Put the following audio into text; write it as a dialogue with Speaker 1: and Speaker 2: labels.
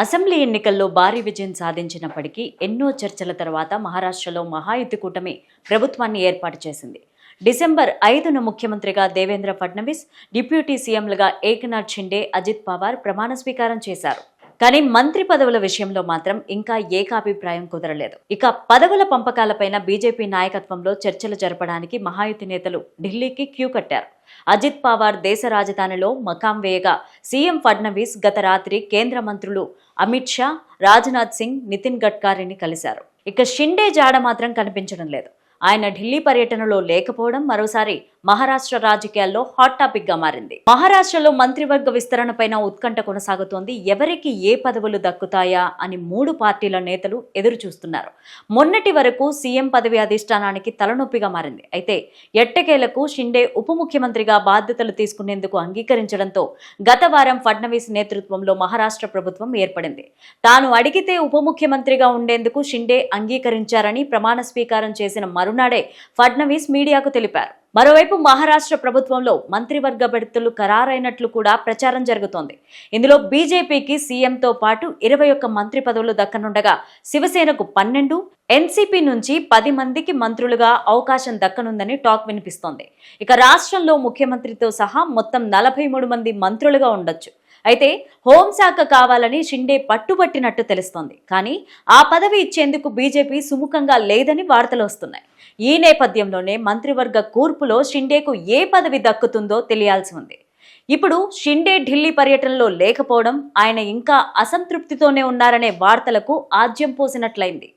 Speaker 1: Assembly ఎన్నికల్లో భారీ విజయం సాధించినప్పటికీ ఎన్నో చర్చల తర్వాత మహారాష్ట్రలో మహాయుద్ధ కూటమి ప్రభుత్వాన్ని ఏర్పాటు చేసింది. డిసెంబర్ ఐదున ముఖ్యమంత్రిగా దేవేంద్ర ఫడ్నవీస్ డిప్యూటీ సీఎంలుగా ఏకనాథ్ షిండే అజిత్ పవార్ ప్రమాణ స్వీకారం చేశారు. కానీ మంత్రి పదవుల విషయంలో మాత్రం ఇంకా ఏకాభిప్రాయం కుదరలేదు. ఇక పదవుల పంపకాలపైన బీజేపీ నాయకత్వంలో చర్చలు జరపడానికి మహాయుతి నేతలు ఢిల్లీకి క్యూ కట్టారు. అజిత్ పవార్ దేశ రాజధానిలో మకాం వేయగా సీఎం ఫడ్నవీస్ గత రాత్రి కేంద్ర మంత్రులు అమిత్ షా రాజ్నాథ్ సింగ్ నితిన్ గడ్కరీని కలిశారు. ఇక షిండే జాడ మాత్రం కనిపించడం లేదు. ఆయన ఢిల్లీ పర్యటనలో లేకపోవడం మరోసారి మహారాష్ట్ర రాజకీయాల్లో హాట్ టాపిక్గా మారింది. మహారాష్ట్రలో మంత్రివర్గ విస్తరణపైన ఉత్కంఠ కొనసాగుతోంది. ఎవరికి ఏ పదవులు దక్కుతాయా అని మూడు పార్టీల నేతలు ఎదురు చూస్తున్నారు. మొన్నటి వరకు సీఎం పదవి అధిష్టానానికి తలనొప్పిగా మారింది. అయితే ఎట్టకేలకు షిండే ఉప ముఖ్యమంత్రిగా బాధ్యతలు తీసుకునేందుకు అంగీకరించడంతో గత వారం ఫడ్నవీస్ నేతృత్వంలో మహారాష్ట్ర ప్రభుత్వం ఏర్పడింది. తాను అడిగితే ఉప ముఖ్యమంత్రిగా ఉండేందుకు షిండే అంగీకరించారని ప్రమాణ స్వీకారం చేసిన మరునాడే ఫడ్నవీస్ మీడియాకు తెలిపారు. మరోవైపు మహారాష్ట్ర ప్రభుత్వంలో మంత్రివర్గ బెడతలు ఖరారైనట్లు కూడా ప్రచారం జరుగుతోంది. ఇందులో బీజేపీకి సీఎంతో పాటు ఇరవై ఒక్క మంత్రి పదవులు దక్కనుండగా శివసేనకు పన్నెండు ఎన్సీపీ నుంచి పది మందికి మంత్రులుగా అవకాశం దక్కనుందని టాక్ వినిపిస్తోంది. ఇక రాష్ట్రంలో ముఖ్యమంత్రితో సహా మొత్తం నలభై మూడు మంది మంత్రులుగా ఉండొచ్చు. అయితే హోంశాఖ కావాలని షిండే పట్టుబట్టినట్టు తెలుస్తోంది. కానీ ఆ పదవి ఇచ్చేందుకు బీజేపీ సుముఖంగా లేదని వార్తలు వస్తున్నాయి. ఈ నేపథ్యంలోనే మంత్రివర్గ కూర్పులో షిండేకు ఏ పదవి దక్కుతుందో తెలియాల్సి ఉంది. ఇప్పుడు షిండే ఢిల్లీ పర్యటనలో లేకపోవడం ఆయన ఇంకా అసంతృప్తితోనే ఉన్నారనే వార్తలకు ఆజ్యం పోసినట్లయింది.